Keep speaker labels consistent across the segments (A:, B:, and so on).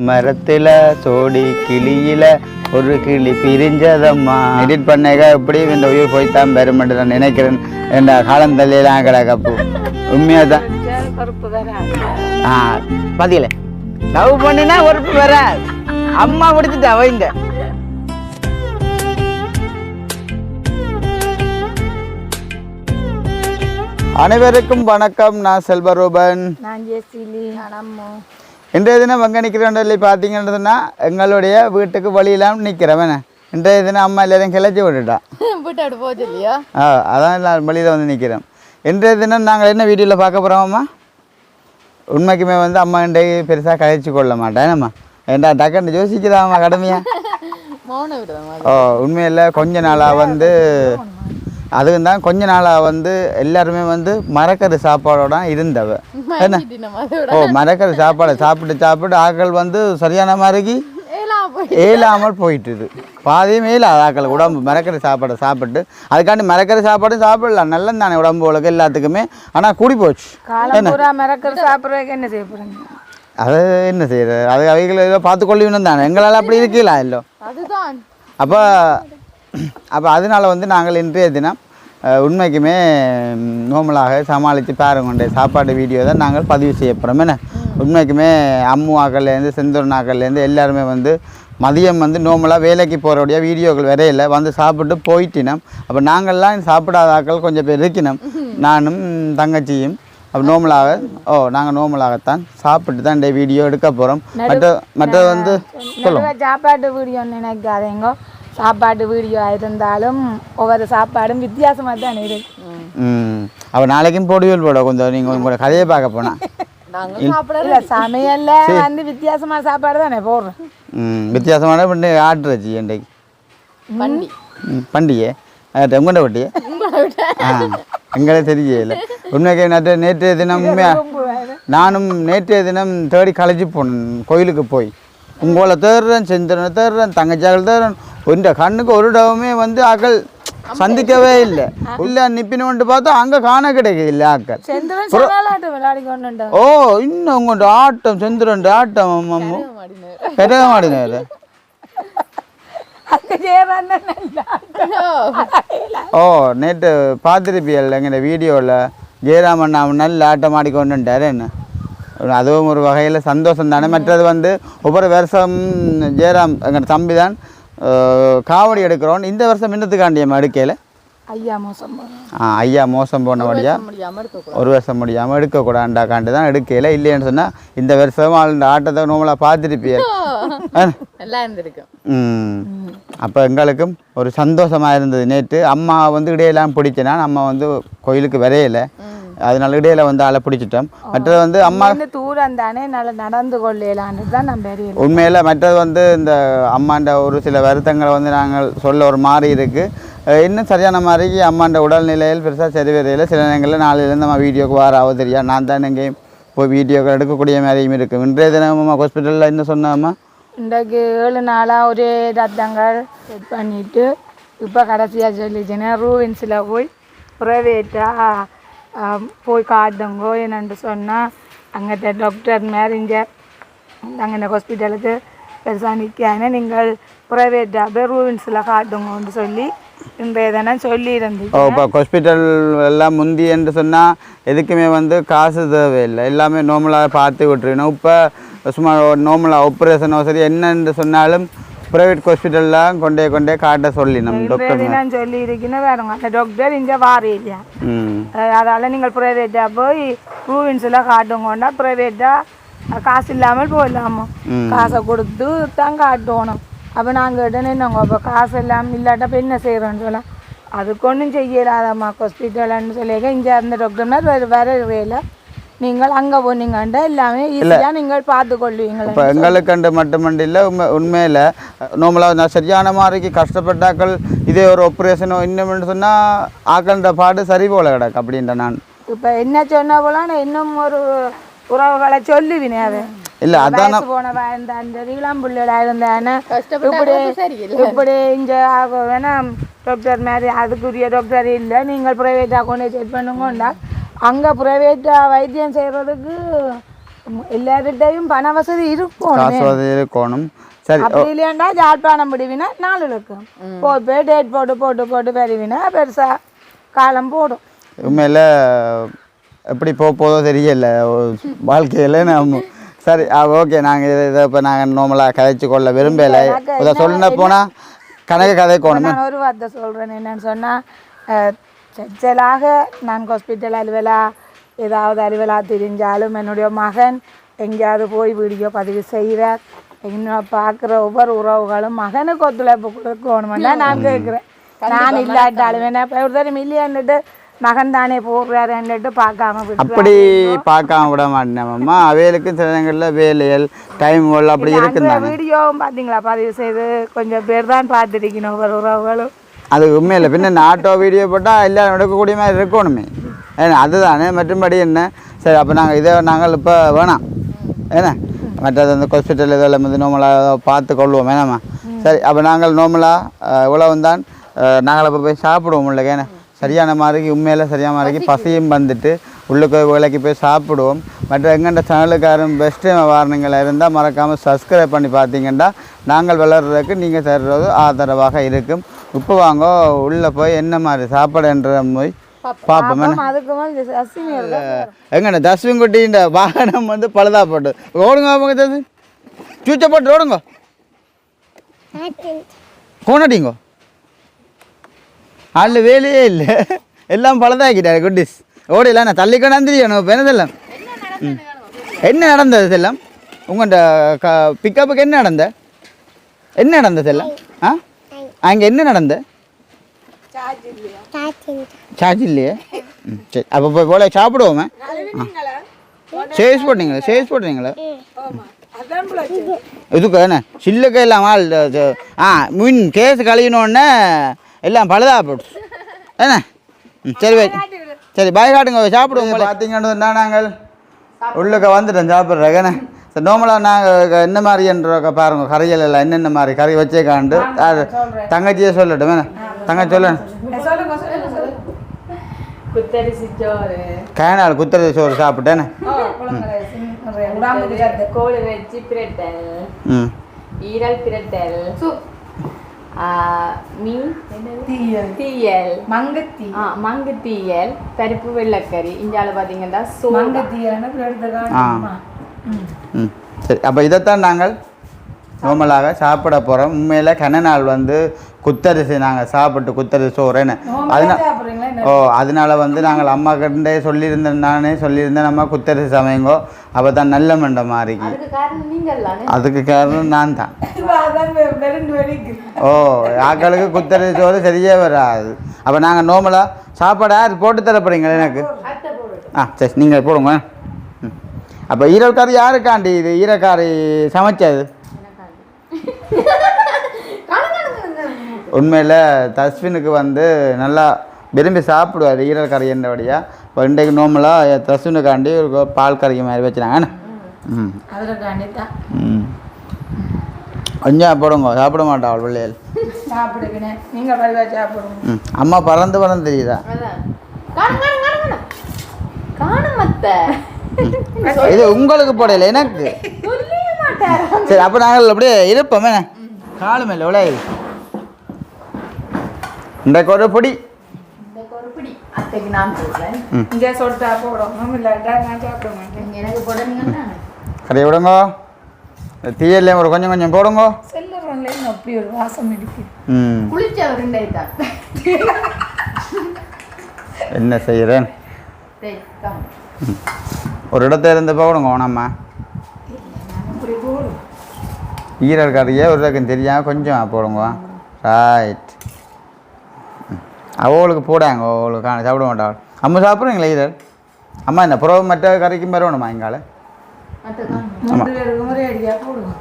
A: மரத்துல சோடி கிளியில ஒரு கிளி பிரிஞ்சதம்மா. எடிட் பண்ணேக எப்படியும் இந்த உயிர் போய்த்தான் பெருமென்று நான் நினைக்கிறேன். என்ற காலந்தள்ளியெல்லாம் கிடக்கப்போ உண்மையாக தான் ஆ பதில. லவ் பண்ணினா உறுப்பு வர அம்மா முடிச்சுட்டு வைங்க அனைவருக்கும் வணக்கம். நான் செல்வரூபன்.
B: நான் ஜெசிலி
A: இன்றைய தினம் எங்கே நிற்கிறோம் சொல்லி பார்த்தீங்கன்னு சொன்னால் எங்களுடைய வீட்டுக்கு வழியெல்லாம் நிற்கிறவன் இன்றைய தினம் அம்மா எல்லாரையும் கிளச்சி விட்டுட்டா.
B: விட்டாடு போச்சு இல்லையா
A: ஆ அதான் எல்லாம் வழியில் வந்து நிற்கிறோம் இன்றைய தினம் நாங்கள் என்ன வீடியோவில் பார்க்க போகிறோம்மா உண்மைக்குமே வந்து அம்மா இன்றைக்கு பெருசாக கழிச்சு கொள்ள மாட்டேன். ஏண்டா டக்குன்னு யோசிக்குதாம்மா கடுமையா?
B: மௌன விடுதமா
A: ஓ உண்மையில் கொஞ்ச நாளாக வந்து அதுவும் தான் கொஞ்ச நாளாக வந்து எல்லாருமே வந்து மரக்கறி சாப்பாடோட இருந்தவ. என்ன? ஓ மரக்கறி சாப்பாடை சாப்பிட்டு சாப்பிட்டு ஆட்கள் வந்து சரியான மாதிரிக்கு ஏலாமல் போயிட்டுது. பாதியும் ஏலாத ஆக்கள் உடம்பு மரக்கறி சாப்பாடை சாப்பிட்டு அதுக்காண்டி மரக்கறி சாப்பாடும் சாப்பிடலாம் நல்லது தானே உடம்புகளுக்கு எல்லாத்துக்குமே. ஆனால் கூடி போச்சு.
B: மிரக்கல் சாப்பிட்றதுக்கு என்ன செய்ய போறீங்க?
A: அது என்ன செய்யறது? அது அவைகளை ஏதோ பார்த்து கொள்ளுவினும் தானே. எங்களால் அப்படி இருக்கல இல்லோ?
B: அதுதான்.
A: அப்போ அப்போ அதனால வந்து நாங்கள் இன்றைய தினம் உண்மைக்குமே நோமலாக சமாளித்து பாருங்கொண்டே சாப்பாடு வீடியோ தான் நாங்கள் பதிவு செய்ய போகிறோம் என்ன? உண்மைக்குமே அம்மு ஆக்கள்லேருந்து செந்தூரன் ஆக்கள்லேருந்து எல்லாருமே வந்து மதியம் வந்து நோமலாக வேலைக்கு போகிறோடைய வீடியோக்கள் வரையில வந்து சாப்பிட்டு போயிட்டினோம். அப்போ நாங்கள்லாம் சாப்பிடாத ஆக்கள் கொஞ்சம் பேர் இருக்கணும். நானும் தங்கச்சியும். அப்போ நோமலாக ஓ நாங்கள் நோமலாகத்தான் சாப்பிட்டு தான் இந்த வீடியோ எடுக்க போகிறோம் மற்ற மற்றது வந்து
B: நடுவே சாப்பாட்டு வீடியோ நினைக்காதீங்க. சாப்பாட்டு வீடியோ இருந்தாலும் ஒவ்வொரு சாப்பாடும் வித்தியாசமாக தான் இருக்கு
A: ம். அப்போ நாளைக்கும் போடுவீல் போட கொஞ்சம் நீங்கள் உங்களோட கதையை பார்க்க போனா.
B: இல்ல சமையல்ல வந்து வித்தியாசமான சாப்பாடு தானே போடுறோம்
A: ம் வித்தியாசமான பண்ணி ஆட்டுறச்சி இன்றைக்கு
B: பண்டி.
A: பண்டிகை. பட்டியே ஆ எங்களே தெரியல உண்மைக்கு நேற்று நேற்றைய தினம் உண்மையாக நானும் நேற்றைய தினம் தேடி களைச்சி போனேன் கோயிலுக்கு போய். உங்களை தேடுறேன் செந்திரனை தேடுறேன் தங்கச்சாக்கள் தேடுறேன் இந்த கண்ணுக்கு ஒரு டவுமே வந்து ஆக்கள் சந்திக்கவே இல்லை. இல்லை நிப்பினு பார்த்தா அங்கே காண கிடைக்கல ஆக்கள்.
B: செந்திரன் சவாலாட்டு விளையாடி கொண்டு
A: ஓ இன்னும் உங்கள்கிட்ட ஆட்டம் செந்திரன் ஆட்டம் பெரிய மாடினாரு. ஓ. நேற்று பார்த்துருப்பியல் எங்கள் வீடியோவில் ஜெயராமன் அவன் நல்ல ஆட்டம் ஆடிக்கொண்டுட்டார் என்ன? அதுவும் ஒரு வகையில் சந்தோஷம் தானே. மற்றது வந்து ஒவ்வொரு வருஷம் ஜெயராம் எங்கள் தம்பி தான் காவடி எடுக்கிறோம் இந்த வருஷம் இன்னத்துக்காண்டியம்மா எடுக்கையில்?
B: ஐயா மோசம்
A: ஆ ஐயா மோசம் போனபடியா ஒரு வருஷம் முடியாமல் எடுக்கக்கூடாண்டா காண்டு தான் எடுக்கையில். இல்லைன்னு சொன்னால் இந்த வருஷம் அந்த ஆட்டத்தை நோமலாக பார்த்துருப்பியல்
B: நல்லா இருந்திருக்கும்
A: ம். அப்போ எங்களுக்கும் ஒரு சந்தோஷமாக இருந்தது. நேற்று அம்மா வந்து இடையெல்லாம் பிடிச்சனா நம்ம வந்து கோயிலுக்கு வரையல. அதனால இடையில வந்து ஆளை பிடிச்சிட்டோம். மற்றது வந்து அம்மா
B: தூரம் தானே நடந்து கொள்ளலான்னு தான்
A: உண்மையில் மற்றது வந்து இந்த அம்மாண்ட ஒரு சில வருத்தங்களை வந்து நாங்கள் சொல்ல ஒரு மாதிரி இருக்குது இன்னும் சரியான மாதிரிக்கு அம்மாண்ட உடல்நிலையில் பெருசாக சரி வரையில் சில நேரங்களில் நாளையிலேருந்து நம்ம வீடியோக்கு வர ஆக தெரியா நான் தான் எங்கேயும் போய் வீடியோக்கள் எடுக்கக்கூடிய மாதிரியும் இருக்கும் இன்றைய தினம் ஹாஸ்பிட்டலில் என்ன சொன்னாம்மா
B: இன்றைக்கு ஏழு நாளாக ஒரே ரத்தங்கள் செட் பண்ணிட்டு இப்போ கடைசியாக சொல்லிச்சுன்னா ரூவின்ஸில் போய் ப்ரைவேட்டாக போய் காட்டுங்கோ என்னென்று சொன்னால் அங்கே டாக்டர் மேரேஞ்சர் அங்கே ஹாஸ்பிட்டலுக்கு பெருசாக நிற்கான நீங்கள் ப்ரைவேட்டாக போய் ரூவின்ஸில் காட்டுங்கன்னு சொல்லி இன்றைய தினம் சொல்லியிருந்தீங்க.
A: ஓ இப்போ ஹாஸ்பிட்டல் எல்லாம் முந்தி என்று சொன்னால் எதுக்குமே வந்து காசு தேவையில்லை. எல்லாமே நார்மலாக பார்த்து விட்டுருக்கணும் இப்போ சும்மா நார்மலாக ஆப்ரேஷனோ சரி என்னென்று சொன்னாலும் ப்ரைவேட் ஹாஸ்பிட்டல்லாம் கொண்டே கொண்டே காட்ட சொல்லி நம்ம டாக்டர்
B: தினம் சொல்லி இருக்கீங்கன்னா வேறுங்க அந்த டாக்டர் இங்கே வாரே இல்லையா
A: ம்
B: அதால் நீங்கள் ப்ரைவேட்டாக போய் ப்ரூவின்ஸில் காட்டுங்கோண்டா ப்ரைவேட்டாக காசு இல்லாமல் போயிடலாமோ. காசை கொடுத்து தான் காட்டணும். அப்போ நாங்கள் கேட்டேன் என்னங்க அப்போ காசு இல்லாமல் இல்லாட்டா இப்போ என்ன செய்கிறோன்னு சொல்ல அதுக்கு ஒன்றும் செய்யலாதம்மா ஹாஸ்பிட்டல்னு சொல்லியிருக்க இங்கே இருந்த டாக்டர்னா வேறு வேறு இல்லை நீங்கள் அங்கே போனீங்கண்டா எல்லாமே ஈஸியாக நீங்கள் பார்த்து கொள்வீங்களே
A: இப்போ எங்களுக்கண்டு மட்டுமண்டு இல்லை உண்மை உண்மையில் நார்மலாக நான் சரியான மாதிரிக்கு கஷ்டப்பட்டாக்கள் இதே ஒரு ஆப்ரேஷனோ இன்னும் சொன்னால் ஆக்கள்ன்ற பாடு சரி போல கிடக்கு அப்படின்ற நான்.
B: இப்போ என்ன சொன்ன போல நான் இன்னும் ஒரு உறவுகளை சொல்லுவினே அதை
A: இல்லை அதான்
B: போனவா இருந்தா அந்த இளம் பிள்ளைகளா இருந்தானே இப்படி இப்படி இங்க ஆக வேணா டாக்டர் மாதிரி அதுக்குரிய டாக்டர் இல்லை. நீங்கள் ப்ரைவேட்டாக கொண்டு செக் பண்ணுங்கண்டா. அங்கே ப்ரைவேட்டாக வைத்தியம் செய்கிறதுக்கு எல்லார்கிட்டையும் பண வசதி இருக்கும்
A: காசு வசதி இருக்கணும். சரி
B: அப்படி இல்லையாண்டா ஜாழ்ப்பாணம் பிடிவினா நாலு போய் போய் டேட் போட்டு போட்டு போட்டு பெறுவினா பெருசா காலம் போடும்.
A: உண்மையில் எப்படி போக போதோ தெரியல. வாழ்க்கையில் நம்ம சரி ஆ ஓகே நாங்கள் இதை இதை இப்போ நாங்கள் நார்மலாக கதைச்சு கொள்ள விரும்பலை. இதை சொல்லுன போனால் கணக்கு கதைக்கோணுமே
B: நான் ஒரு வார்த்தை சொல்கிறேன் என்னன்னு சொன்னால் சச்சலாக நான் ஹாஸ்பிட்டல் அலுவலா ஏதாவது அலுவலா தெரிஞ்சாலும் என்னுடைய மகன் எங்கேயாவது போய் வீடியோ பதிவு செய்கிறார் இன்னும் பார்க்குற ஒவ்வொரு உறவுகளும் மகனுக்கு ஒத்துழைப்பு கொடுக்கணுமென்னா நான் கேட்குறேன். நான் இல்லாட்டாலும் என்ன இப்போ ஒரு தடவை இல்லையான்னுட்டு மகன் தானே போடுறாருன்னுட்டு பார்க்காம
A: அப்படி பார்க்காம விட மாட்டேன் அவைகளுக்கு சில நேரங்களில் வேலைகள் டைம் அப்படி இருக்குந்தாங்க
B: வீடியோவும் பார்த்தீங்களா பதிவு செய்து கொஞ்சம் பேர் தான் பார்த்துருக்கணும் ஒவ்வொரு உறவுகளும்.
A: அது உண்மையில். பின்ன இந்த ஆட்டோ வீடியோ போட்டால் எல்லாரும் எடுக்கக்கூடிய மாதிரி இருக்கணுமே. ஏன்னா அதுதானே. மற்றும்படி என்ன? சரி அப்போ நாங்கள் இதை நாங்கள் இப்போ வேணாம். ஏன்னா மற்றது அந்த ஹாஸ்பிட்டல் இதெல்லாம் வந்து நார்மலாக பார்த்து கொள்வோம். வேணாமா சரி அப்போ நாங்கள் நார்மலாக உழவும் தான் நாங்கள் அப்போ போய் சாப்பிடுவோம் உள்ளே ஏன்னா சரியான மாதிரிக்கு உண்மையில் சரியான மாதிரிக்கு பசியும் வந்துட்டு உள்ளுக்கு வேலைக்கு போய் சாப்பிடுவோம். மற்ற எங்கண்ட சேனலுக்காரும் பெஸ்ட் வாரணங்கள் இருந்தால் மறக்காமல் சப்ஸ்கிரைப் பண்ணி பார்த்தீங்கன்னா நாங்கள் வளர்கிறதுக்கு நீங்கள் தர்றது ஆதரவாக இருக்கும். இப்போ வாங்க உள்ளே போய் என்ன மாதிரி சாப்பாடுன்ற போய் பார்ப்போம். எங்கண்ணா தஸ்வின் குட்டின்ற வாகனம் வந்து பழுதா போட்டு. ஓடுங்க அவங்க தஸ் சூச்சை போட்டு ஓடுங்க. கோனாட்டிங்கோ ஆள் வேலையே இல்லை. எல்லாம் பழுதாக்கிட்டாரு குட்டிஸ். ஓடில நான் தள்ளிக்கொண்டு வந்துருக்கணும் இப்போ என்னதெல்லாம். என்ன நடந்தது? செல்லம்? உங்கள்கிட்ட க பிக்கப்புக்கு என்ன நடந்த? என்ன நடந்த செல்லம்? ஆ? அங்கே என்ன நடந்த? சார்ஜ் இல்லையே? ம் சரி. அப்போ போய் போல சாப்பிடுவோமே. சேஸ் போட்டீங்களா? சேஸ் போட்டீங்களா? இதுக்கு என்ன? சில்லுக்கு எல்லாம் ஆ மீன் கேஸ் கழியணுன்னே எல்லாம் பழுதா போட்டு. என்ன? ம் சரி வை சரி பாய் காட்டுங்க சாப்பிடுவோம் பார்த்தீங்கன்னா நாங்கள் உள்ளுக்க வந்துட்டோம் சாப்பிட்றேன் சரி நார்மலாக நாங்கள் என்ன மாதிரின்ற பாருங்க கறிகள் எல்லாம் என்னென்ன மாதிரி கறி வச்சே காண்டு அது தங்கச்சியே சொல்லட்டும் என்ன? தங்கச்சி சொல்ல
B: சொல்லுங்க.
C: குத்தரிசி சோறு
A: கயனாள் குத்துறது சோறு சாப்பிட்டேன்னு
C: கோழி வச்சு பிரட்டல்.
A: ம்.
C: ஈரல் பிரட்டல். ஆ, மீன்?
B: தீயல். மங்கத்தி
C: ஆ மங்கு தீயல். பருப்பு வெள்ளைக்கறி. இந்தியாவில் பார்த்தீங்கன்னா
B: எடுத்து காட்டுமா ம்.
A: சரி அப்போ இதைத்தான் நாங்கள் நார்மலாக சாப்பிட போகிறோம் உண்மையில் கன நாள் வந்து குத்தரிசி நாங்கள் சாப்பிட்டு குத்தரிசி சோறுன்னு. அதனால் ஓ அதனால வந்து நாங்கள் அம்மா கிட்டே சொல்லியிருந்தேன் நானே சொல்லியிருந்தேன் நம்ம குத்தரிசி சமைங்கோ. அப்போ தான் நல்ல மண்டை மாறிக்கு.
C: அதுக்கு காரணம்
A: நான் தான் ஓ ஆக்களுக்கு குத்தரிசி சோறு சரியே வராது. அப்போ நாங்கள் நார்மலாக சாப்பாடு போட்டு தரப்படுறீங்களா எனக்கு? ஆ சரி நீங்கள் போடுங்க. அப்போ ஈரக்காரி யாருக்காண்டி இது? ஈரக்காரி சமைச்சது? உண்மையில் தஸ்வினுக்கு வந்து நல்லா விரும்பி சாப்பிடுவார் ஈரல் கறி என்றபடியாக இப்போ இன்றைக்கு நோம்பலாக தஸ்வினுக்காண்டி ஒரு பால் கறிக்கு மாதிரி வச்சுனாங்க ம். ம். கொஞ்சம் போடுங்க சாப்பிட மாட்டா அவள் பிள்ளைகள்.
B: சாப்பிடுங்க.
A: அம்மா பறந்து பறந்து தெரியுதா?
C: காணும்
A: இது உங்களுக்கு போடல எனக்கு. சரி அப்போ நாங்கள் அப்படியே இருப்போமே காலு மேலே விளைய இன்றைக்கு ஒரு பொடி.
C: இந்த ஒரு பிடி.
A: கறி விடுங்க. தீயல்லையும் ஒரு கொஞ்சம் கொஞ்சம் போடுங்க.
B: அப்படி ஒரு வாசம் இருக்கு.
A: என்ன
C: கம்
A: ஒரு இடத்துல இருந்து
B: அப்படி போடும்
A: ஈரல் கறியை ஒரு ரகம் தெரியாமல் கொஞ்சம் போடுங்க. ரைட் அவளுக்கு போடாங்க அவளுக்கு காண சாப்பிட மாட்டாள் அம்மா சாப்பிட்றீங்களா ஈரல்? அம்மா என்ன புறவு மற்ற கறிக்கும் வரணுமா எங்கால
C: அத்தை காணும்
B: மூன்று பேருக்கு முறை அடியாக போடுவோம்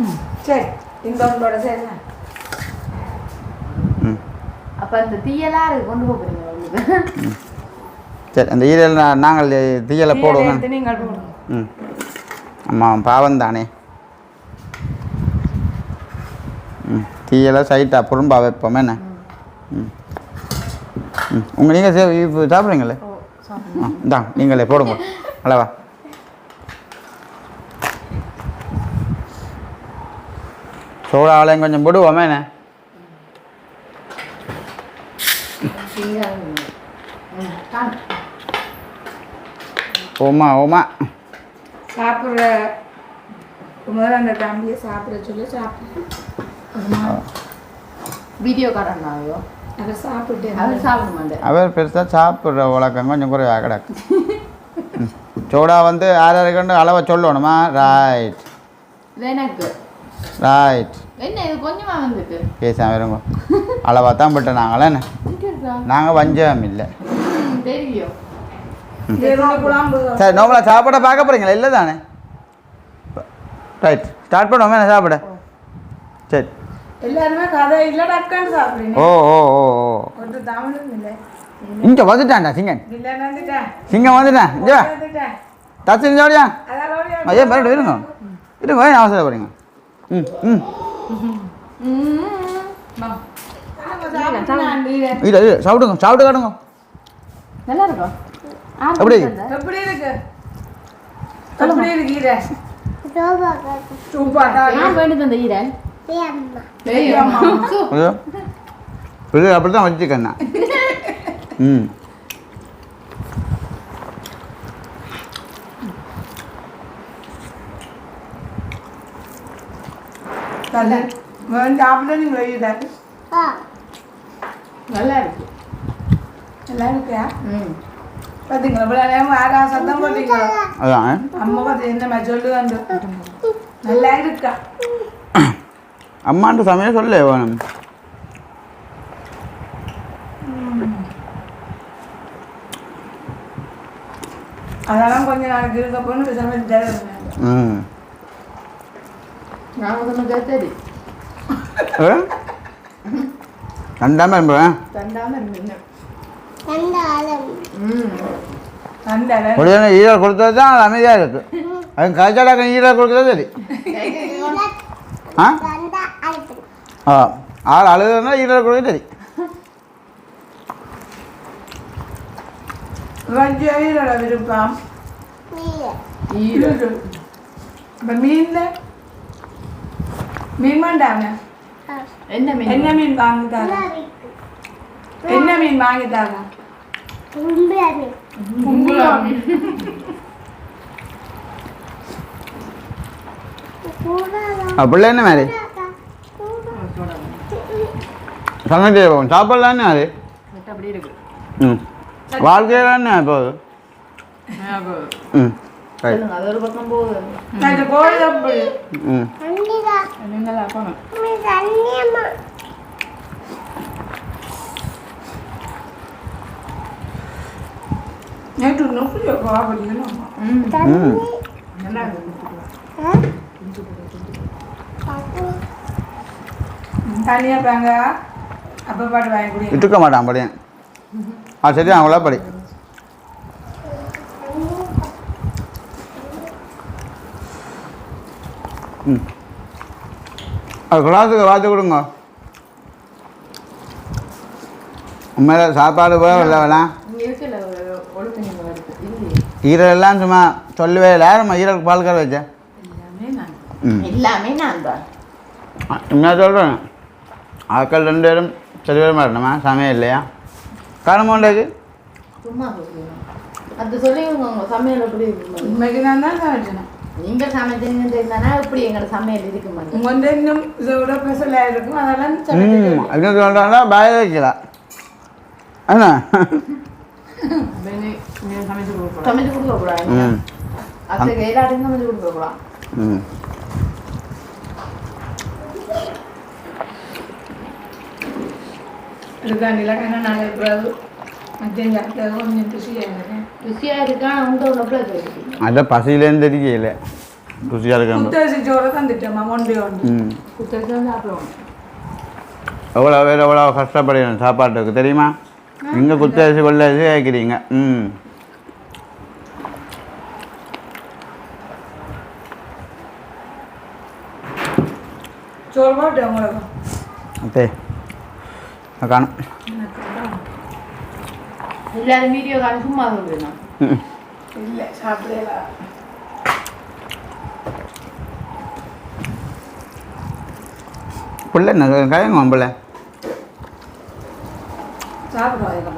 B: ம் சரி. இந்த ஒன்றோட சரி
A: ம்.
C: அப்ப அந்த தீயெல்லாம் கொண்டு போகிறீங்க
A: சரி அந்த ஈரல் நாங்கள் தீயலை போடுவோம். ம். ஆமாம் பாவம் தானே. ம் தீயெல்லாம் சைட்டாக புறம்பா வைப்போம் என்ன? ம். ம். உங்கள் நீங்கள் சே இப்போ சாப்பிட்றீங்களே? ஆ தான் நீங்களே போடுங்க. அளவா சோழ ஆலயம் கொஞ்சம் போடுவோமே என்ன? ஓமா ஓமா.
B: சாப்பிட்ற முதல்ல அந்த தம்பியை சாப்பிட சொல்லி சாப்பிட்டு
C: வீடியோக்காரன் நாயோ
B: அதை சாப்பிட்டு
C: அவர் சாப்பிட மாட்டேன்.
A: அவர் பெருசாக சாப்பிட்ற வழக்கம் கொஞ்சம் குறைவாக கிடக்கு. சோடா வந்து யார் யாருக்குன்னு அளவை சொல்லணுமா? ரைட்
C: எனக்கு.
A: ரைட்
C: என்ன இது கொஞ்சமா வந்துட்டு?
A: பேசாம இருங்க. அளவாக தான் விட்டு நாங்களே என்ன
C: இங்க இருக்கா?
A: நாங்கள் வஞ்சகம் இல்லை.
C: தெரியும்.
A: சரி நோம்பலா சாப்பிட பார்க்க போகிறீங்களா இல்லை தானே ரைட் ஸ்டார்ட் பண்ணுவோமே என்ன சாப்பிட சரி
B: எல்லாருமே கதை இல்லை டக்குன்னு சாப்பிடுங்க
A: ஓ ஓ ஓ ஓ
B: ஒரு தமிழும் இல்லை
A: இங்கே வந்துட்டான்டா சிங்கன் சிங்கம் வந்துட்டான் இங்கே தச்சு
B: வந்து-
A: ஐயா மறுபடியும் இருங்க இருங்க ஏன் அவசரப்படுறீங்க ம் ம். இல்லை இல்லை சாப்பிடுங்க சாப்பிட்டு காட்டுங்க
C: நல்லா இருக்கும்
A: எப்படி
B: எப்படி இருக்கு. எப்படி இருக்கு. ஈர. சூப்பரா
C: நான் வேண்டி தந்த
A: ஐயோ. இது அப்படி தான் வச்சுக்கண்ணா. ம்.
B: தலை. வேணும் சாப்பிட நீங்க ஈர
C: நல்லா இருக்கு.
B: நல்லா இருக்கியா?
C: ம்.
B: பார்த்தீங்களா இவ்வளோ நேரம் ஆறா சத்தம் போட்டீங்களா
A: அதான்
B: அம்மா பார்த்து என்ன மாதிரி சொல்லுவாங்க நல்லா இருக்கா
A: அம்மான்ட்டு சமையல் சொல்ல வேணும்
B: அதெல்லாம் கொஞ்ச நாளைக்கு இருக்க போகணும் தருவாங்க
A: ம்
C: நான்
A: இருப்பேன்
C: தண்டாம இருந்தீங்க ம்.
B: அந்த
A: உடனே ஈரல் கொடுத்தது தான் அது அமைதியாக இருக்கு. அது கஜாடாக்க ஈரல் கொடுக்குறது சரி. ஆ? ஆ. ஆள் அழுதுனா ஈரல் கொடுக்குறது சரி.
B: விருப்பம். மீன்
C: என்ன மீன்?
B: என்ன மீன் என்ன மீன் வாங்கி தர கும்பலா மீன்
A: அப்படில என்ன மாதிரி? சமைக்க போகும். சாப்பிடலான்னு அது?
C: அப்படி இருக்கு.
A: ம். வாழ்க்கையில் என்ன போகுது. ம். ரைட்
C: சொல்லுங்க அது ஒரு பக்கம் போகுது
B: அந்த கோழி அப்படி
A: ம்
C: நீங்களா போகணும்
B: நேற்று நொப்பி தனியாக பாங்க அப்போ பாட்டு வாங்கி
A: இட்டுக்க மாட்டான் படியன் ஆ சரி அவங்களா படி ம் அது கிளாஸுக்கு பார்த்து கொடுங்க உண்மையில சாப்பாடு போல வரல வேணாம்
C: இங்க இருக்குல்ல ஒரு ஒழுக்க நீங்க வருது இல்லையே
A: ஈரல் சும்மா சொல்லவே இல்லை. யாரும்மா ஈரலுக்கு பால் கரை வச்சேன்
C: எல்லாமே நான்.
A: என்ன சொல்கிறேன் ஆட்கள் ரெண்டு பேரும் சரி பேர் மாட்டணுமா சமயம் இல்லையா? காரணம் உண்டாக்கு
C: அது உங்க சமையல் எப்படி
B: இன்னைக்கு நான் தான் சமைச்சேன்
C: சமைச்சீங்கன்னு தெரிந்தானா எங்களோட சமையல் இருக்கு
B: இன்னும் ஸ்பெஷலாக இருக்கும் அதெல்லாம்
A: பாய வைக்கலாம் என்ன
C: சமைச்சு கொடுக்க கூடாது
A: ம்
C: அதுக்கு எல்லாத்தையும் சமைச்சு கொடுக்க கூடாது
A: ம்
B: இருக்காண்டில ஏன்னா நாங்கள் இப்போ மத்தியம் சாப்பிட்டது கொஞ்சம் ருசியாக இருக்கேன்
C: ருசியா இருக்கா உங்க உள்ள பிள்ளை இருக்கு
A: அதான் பசியிலேருந்து தெரியல ருசியாக இருக்கணும்
B: முத்தரிசி சோறு தந்துட்டோம்மா ஒன்றே ஒன்று
A: ம்
C: குத்தரிசி வந்து சாப்பிடுவோம்
A: எவ்வளோ பேர் எவ்வளோ சாப்பாட்டுக்கு தெரியுமா இங்கே குத்தரிசி வெள்ளரிசி கேட்குறீங்க ம்.
B: சோறு போட்டு உங்களுக்கு
A: அப்பே காணும்.
C: எல்லாரும் வீடியோ கால் சும்மா
A: ம்.
B: இல்லை சாப்பிடலாம்
A: பிள்ளை என்ன கயங்க பிள்ளை
C: சாப்பிடுவோம்
A: இப்போ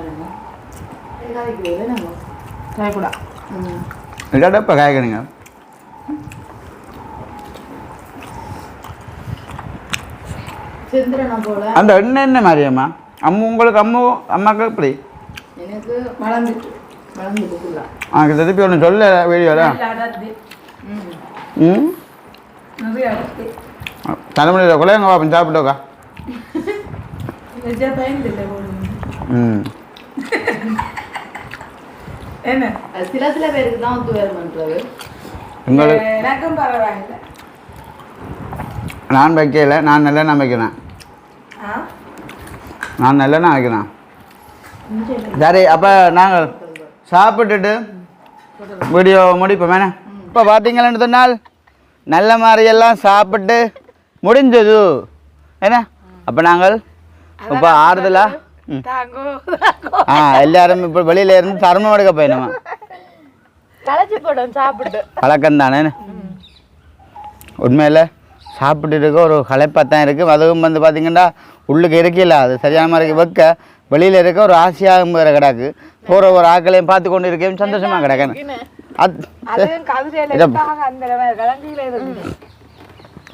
C: போல.
A: அந்த எண்ணெய் என்ன மாதிரியம்மா அம்மு உங்களுக்கு அம்மு அம்மாக்கு எப்படி?
C: எனக்கு வளர்ந்துட்டு
A: எனக்கு திருப்பி ஒன்று சொல்ல வீடியோவில்
C: ம்.
A: தலைமுறையில் கூட எங்கள் பாப்பன் சாப்பிட்டோக்கா
B: என்ன?
C: சில சில பேருக்கு தான் ஒத்து வருமன்றது
A: உங்களுக்கு
B: எனக்கும் பரவாயில்லை.
A: நான் வைக்கல நான் நல்லெண்ணெய் வைக்கிறேன். நான் நல்லெண்ணெய் வைக்கிறேன். சரி அப்போ நாங்கள் சாப்பிட்டுட்டு வீடியோ முடிப்போம். வேணே இப்போ பார்த்தீங்களேன்னு சொன்னால் நல்ல மாதிரியெல்லாம் சாப்பிட்டு முடிஞ்சது. என்ன? அப்போ நாங்கள் இப்போ ஆறுதலா ம்
B: தாங்கோ தாங்கோ
A: ஆ எல்லாரும் இப்போ வெளியில இருந்து தர்மம் எடுக்க போயிடுமா
C: களைச்சி போடும் சாப்பிட்டு.
A: பழக்கம் தானே உண்மையில் சாப்பிட்டு இருக்க ஒரு களைப்பாக தான் இருக்குது அதுவும் வந்து பார்த்தீங்கன்னா உள்ளுக்கு இருக்கையில் அது சரியான மாதிரி வைக்க வெளியில் இருக்க ஒரு ஆசையாகவும் வேறு கிடக்கு. போகிற ஒரு ஆக்களையும் பார்த்து கொண்டு இருக்கேன் சந்தோஷமாக கிடக்கேன்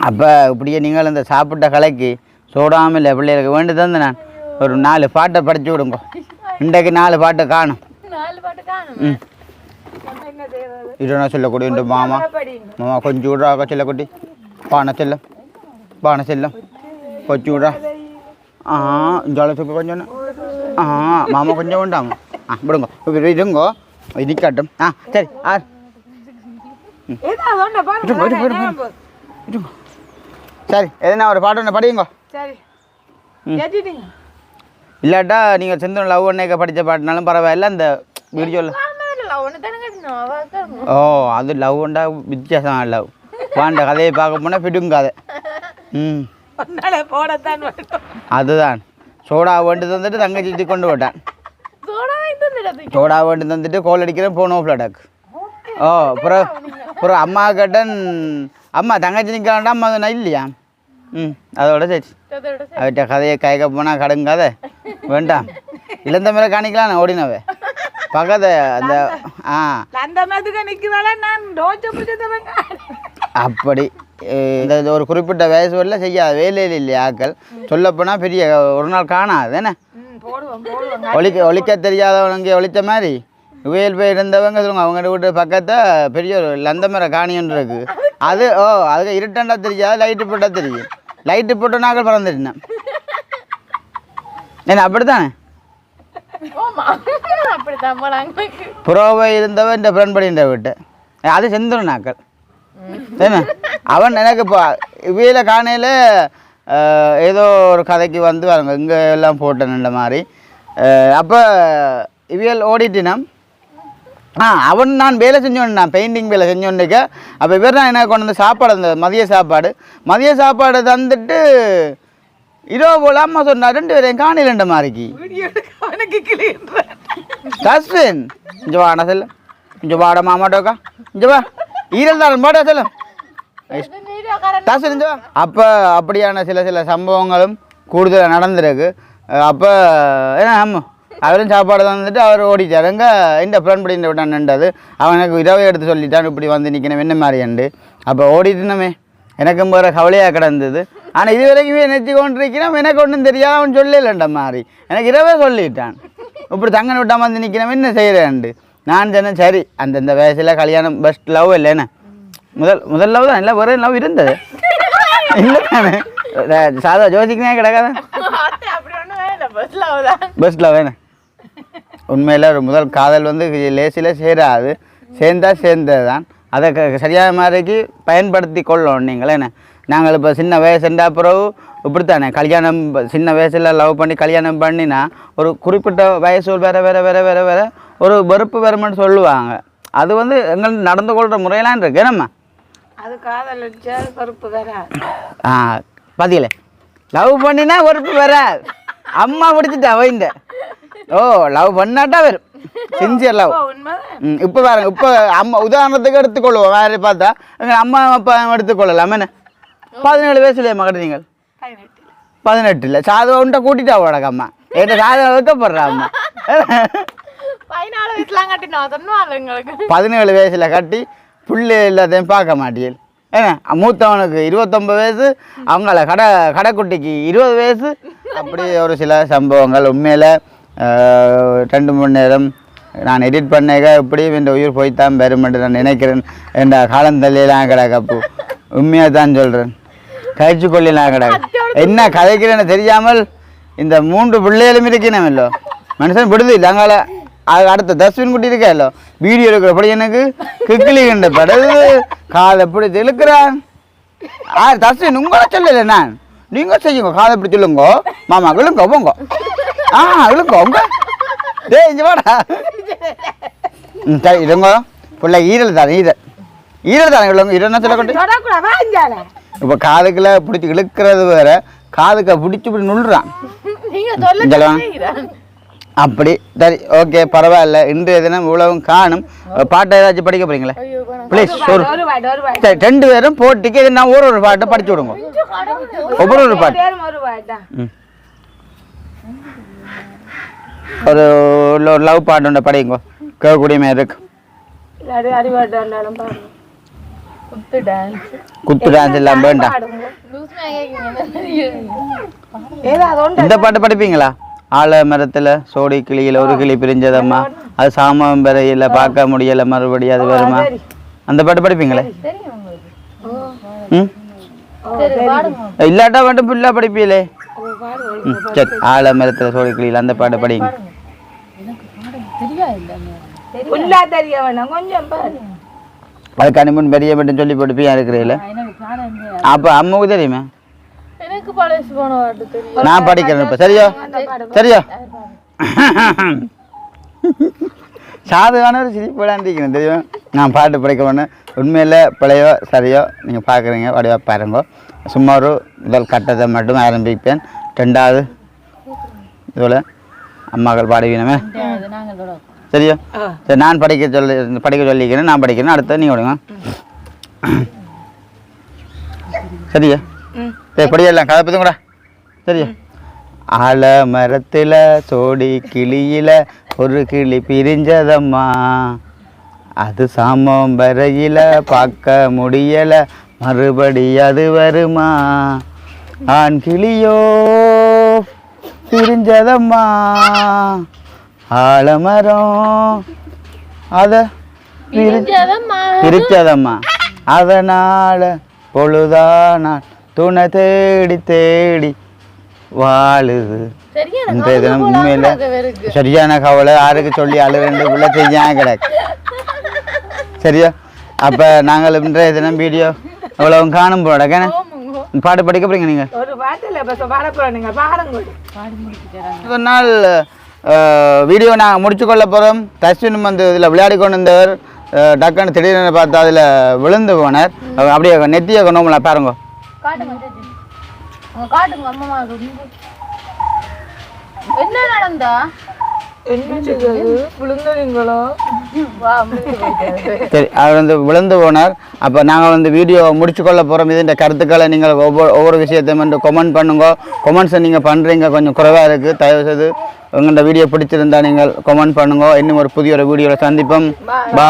A: அப்போ இப்படியே நீங்கள் இந்த சாப்பிட்ட கலைக்கு சோடாமல் பிள்ளைகளுக்கு வேண்டி தந்து நான் ஒரு நாலு பாட்டை படிச்சு விடுங்க. இன்றைக்கு நாலு பாட்டை காணும். ம்.
B: நம்ம என்ன செய்யறது?
A: இது நான் சொல்லக்கூடிய இந்த மாமா. மாமா கொஞ்சம் விட்றா செல்லக்குட்டி பானை செல்லம் பானை செல்லம் கொஞ்சம் விட்றா. ஆ ஜலத்துக்கு கொஞ்சம் ஆ மாமா கொஞ்சம் வேண்டாம் ஆ விடுங்க. இருங்கோ. இது நிற்காட்டும் ஆ சரி ஆ சரி எதுனா ஒரு பாட்டு ஒன்று படியுங்க.
B: சரி.
A: இல்லாட்டா நீங்கள் செந்தூர் லவ் அன்னைக்கு படித்த பாட்டுனாலும் பரவாயில்ல அந்த வீடியோவில் ஓ அது லவ்ண்டா வித்தியாசம் லவ் வாண்ட கதையை பார்க்க போனால் பிடும் கதை. ம்.
B: வேண்டும்
A: அதுதான். சோடா வேண்டு தந்துட்டு தங்கச்சி கொண்டு போட்டான்.
C: சோடா
A: வேண்டு தந்துட்டு கோல் அடிக்கிறேன் போனோ ஃப்ளடாக் ஓ அப்புறம் அப்புறம் அம்மா கேட்டன் அம்மா தங்கச்சி நிற்கலாண்டா அம்மா நான் இல்லையா? ம் அதோட சரி
C: அதோட
A: அவட்ட கதையை கைக்க போனால் கடுங்காத வேண்டாம் இழந்த மேலே காணிக்கலாம் ஓடினவே பக்கத்து அந்த ஆ அப்படி இந்த ஒரு குறிப்பிட்ட வயசு வரல செய்யாத வேலையில் இல்லையா ஆக்கள் சொல்லப்போனால் பெரிய ஒரு நாள் காணாது என்ன
B: ம் போடுவோம் போடுவோம்
A: ஒழிக்க ஒழிக்க தெரியாதவங்க ஒழிச்ச மாதிரி உயல் போய் இருந்தவங்க சொல்லுங்க அவங்க வீட்டு பக்கத்தை பெரிய ஒரு லந்தமர காணி ஒன்று இருக்கு அது ஓ அதுக்கு இருட்டண்டா தெரியாது லைட்டு போட்டால் தெரியும் லைட்டு போட்டு நாங்கள் பறந்துட்டேன். என்ன அப்படித்தானே? புறவை இருந்தவன் இந்த பிரண்படின்ற வீட்டு. அது செந்துரு நாக்கள் என்ன அவன் எனக்கு இப்போ இவையில காணையில் ஏதோ ஒரு கதைக்கு வந்து பாருங்க இங்கே எல்லாம் போட்டேன்ன்ற மாதிரி. அப்போ இவியல் ஓடிட்டினம். ஆ அவன் நான் வேலை செஞ்சோன்னு நான் பெயிண்டிங் வேலை செஞ்சோன்னுக்க அப்போ இவர் தான் என்ன கொண்டு வந்து சாப்பாடு அந்த மதிய சாப்பாடு. மதிய சாப்பாடு தந்துட்டு இரவு போல அம்மா சொன்னார் ரெண்டு பேரையும் காணிலன்ற மாதிரிக்கு
B: வீடியோ
A: தஸ்வின் இங்கே வாடா செல்ல இங்கே வாட மாமாட்டோக்கா இங்கே வா. ஈரல் தான் மாட்டா செல்லம். தஸ்வின் வா. அப்போ அப்படியான சில சில சம்பவங்களும் கூடுதலாக நடந்திருக்கு. அப்போ ஏன்னா ஆமாம் அவரும் சாப்பாடு தந்துட்டு அவர் ஓடிட்டார். எங்க இந்த பிளான் பண்ணி விட்டான் நின்றது அவன் எனக்கு இரவே எடுத்து சொல்லிட்டான் இப்படி வந்து நிற்கணும் என்ன மாதிரியாண்டு? அப்போ ஓடிட்டுனமே எனக்கும் வேறு கவலையாக கிடந்தது. ஆனால் இது வரைக்குமே நினச்சி கொண்டிருக்கிறான் எனக்கு ஒன்றும் தெரியாது அவன் சொல்லலன்ற மாதிரி. எனக்கு இரவே சொல்லிட்டான். இப்படி தங்கன விட்டாம வந்து நிற்கிறவன் என்ன செய்கிறேன்ண்டு நான் சொன்னேன் சரி அந்தந்த வயசில் கல்யாணம் பெஸ்ட் லவ் இல்லைன்னு முதல் முதல் லவ் தான் இல்லை ஒரே லவ் இருந்தது. இல்லை தானே சாதா ஜோசிக்கனே கிடக்காத?
C: அப்படி ஒன்றும் வேலை பஸ்ல அவதான்
A: பெஸ்ட் லவ் என்ன? உண்மையில் ஒரு முதல் காதல் வந்து லேசில் சேராது. சேர்ந்தா சேர்ந்தது தான் அதை க- சரியான மாதிரிக்கு பயன்படுத்தி கொள்ளணும் நீங்களே என்ன? நாங்கள் இப்போ சின்ன வயசுண்டா பிறகு இப்படித்தானே? கல்யாணம் ப- சின்ன வயசில் லவ் பண்ணி கல்யாணம் பண்ணினா ஒரு குறிப்பிட்ட வயசு வேற வேற வேற வேற வேற ஒரு வெறுப்பு வருமென்னு சொல்லுவாங்க. அது வந்து எங்கள் நடந்து கொள்கிற முறையெல்லாம் இருக்கு. என்னம்மா
B: அது காதல் கருப்பு வராது.
A: ஆ பாத்தீங்களே லவ் பண்ணினா வெறுப்பு வராது. அம்மா பிடிச்சிட்டா வைண்ட ஓ லவ் பண்ணாட்டா வரும். சின்சியர் லவ் இப்போ பாருங்க இப்போ அம்மா உதாரணத்துக்கு எடுத்துக்கொள்வோம். வேறு பார்த்தா எங்கள் அம்மா அப்பா எடுத்துக்கொள்ளலாம். என்ன? பதினேழு வயசுலையே மகன் நீங்கள்
B: பதினெட்டு
A: பதினெட்டில். சாதம் உண்டை கூட்டிட்டா வைக்கப்படுறா அம்மா.
C: வயசுலாம் கட்டினோம். சொன்னால எங்களுக்கு.
A: பதினேழு வயசில் கட்டி புள்ளை எல்லாத்தையும் பார்க்க மாட்டீங்க ஏன்னா மூத்தவனுக்கு இருபத்தொம்பது வயசு அவங்கள கடை கடைக்குட்டிக்கு இருபது வயசு. அப்படி ஒரு சில சம்பவங்கள் உண்மையில். ரெண்டு மணி நேரம் நான் எடிட் பண்ணேக எப்படியும் இந்த உயிர் போய்த்தான் பெருமென்று நான் நினைக்கிறேன் என்ற காலந்தள்ளியெல்லாம் கிடக்கப்பு உண்மையாக தான் சொல்கிறேன் கழிச்சு கொள்ளலாம் கிடக்கு. என்ன கதைக்கிறேன்னு தெரியாமல் இந்த மூன்று பிள்ளைகளும் இருக்கணும் இல்லோ. மனுஷன் விடுது இல்லை அது அடுத்த தஸ்வின் குட்டி இருக்கா இல்லோ. வீடியோ எடுக்கிறபடி எனக்கு கிக்கிலி கண்ட படகு. காலை எப்படி இழுக்கிறான் ஆ தஸ்வின் உங்களை சொல்லலை நான். நீங்க செய்யுங்க. காலை இப்படி சொல்லுங்க மாமா இழுங்க போங்க. ஆ டேய் இங்க வாடா ம் சரி இருங்க பிள்ளை ஈரல் தானே ஈரல் ஈரல் தானே இவ்வளோ ஈரல் என்ன சொல்லக்கூடாது இப்போ காதுக்குள்ள பிடிச்சி இழுக்கிறது வேற காதுக்க பிடிச்சி இப்படி நுள்ளுறான். அப்படி சரி ஓகே பரவாயில்ல இன்றைய தினம் இவ்வளவும் காணும் பாட்டை ஏதாச்சும் படிக்க போறீங்களா ப்ளீஸ் ஒரு சரி ரெண்டு பேரும் போட்டிக்கு நான் ஒரு ஒரு பாட்டை படிச்சு விடுங்க ஒவ்வொரு ஒரு பாட்டு
B: ஒரு
A: லவ் பாட்டு ஒன்று படிங்க கேட்கக்கூடிய மாதிரி இருக்கு.
C: குத்து டான்ஸ்
A: எல்லாம் வேண்டாம். இந்த பாட்டு படிப்பீங்களா? ஆல மரத்துல சோடி கிளியில ஒரு கிளி பிரிஞ்சதம்மா. அது சாமம் பெறையில பார்க்க முடியல மறுபடியும் அது வருமா. அந்த பாட்டு படிப்பீங்களே? ம்?
C: சரி பாடுங்க.
A: இல்லாட்டா மட்டும் ஃபுல்லாக படிப்பீங்களே? சரி ஆல மரத்துல சோடி கிளியில அந்த பாட்டு படிங்க
C: தெரியா இல்ல
B: ஃபுல்லா தெரிய வேணாம் கொஞ்சம் பாரு
A: அதுக்கான முன் பெரிய மட்டும் சொல்லி இருக்கிறீங்களே
C: எனக்கு பாடம்
A: அப்போ அம்மாவுக்கு தெரியுமா?
C: பாட்டு
A: நான் படிக்கிறேன் இப்போ. சரியா? சரியா? சாதுவான ஒரு சிரிப்பு விளையாண்டிக்கிறேன் தெரியும்? நான் பாட்டு படிக்க வேணும் உண்மையில் பிழையோ சரியோ நீங்கள் பார்க்குறீங்க வடிவா பாருங்க. சும்மா ஒரு முதல் கட்டத்தை மட்டும் ஆரம்பிப்பேன். ரெண்டாவது. இதுபோல் அம்மாக்கள் பாடுவீனமே
C: நாங்கள்
A: சரியா சரி நான் படிக்க சொல்லி படிக்க சொல்லிக்கிறேன் நான் படிக்கிறேன் அடுத்த நீ விடுங்க சரியா? சரி படியெல்லாம் கதை பற்றி கூட. சரியா? ஆல மரத்தில் சோடி கிளியில ஒரு கிளி பிரிஞ்சதம்மா. அது சாமம் வரையில பார்க்க முடியல. மறுபடி அது வருமா? ஆண் கிளியோ பிரிஞ்சதம்மா. ஆலமரம். அத. பிரிச்சதம்மா. அதனால பொழுதானா துணை தேடி தேடி வாழுது. இந்த தினம் உண்மையில சரியான கவலை யாருக்கு சொல்லி அழுகிறண்டு உள்ள செய்யாம கிடக்கு. சரியா? அப்ப நாங்கள் இன்றைய தினம் வீடியோ அவ்வளவு காணும் போடக்கேன பாட்டு படிக்க போறீங்க நீங்க
B: ஒரு பாட்டில் இப்போ பாட போகிறோம் நீங்கள் பாடுங்க
A: நாள் வீடியோ நாங்கள் முடிச்சு கொள்ள போகிறோம் தஸ்வின் வந்து இதில் விளையாடி கொண்டு இருந்தவர் அஹ், டக்குன்னு திடீர்னு பார்த்தா அதில் விழுந்து போனார் அவர் அப்படியே நெத்திய நோம்பல பாருங்க
C: காட்டுங்க சேச்சி. உங்க காட்டுங்க அம்மா என்ன நடந்தா
A: சரி அவர் வந்து விழுந்து போனார். அப்போ நாங்கள் வந்து வீடியோ முடிச்சு கொள்ள போகிறோம் இது இந்த கருத்துக்களை நீங்கள் ஒவ்வொரு ஒவ்வொரு விஷயத்தையும் வந்து கொமெண்ட் பண்ணுங்க. கொமெண்ட்ஸை நீங்கள் பண்ணுறீங்க கொஞ்சம் குறைவாக இருக்குது தயவு செய்து உங்களோட வீடியோ பிடிச்சிருந்தா நீங்கள் கொமெண்ட் பண்ணுங்க. இன்னும் ஒரு புதிய ஒரு வீடியோவில் சந்திப்போம். பா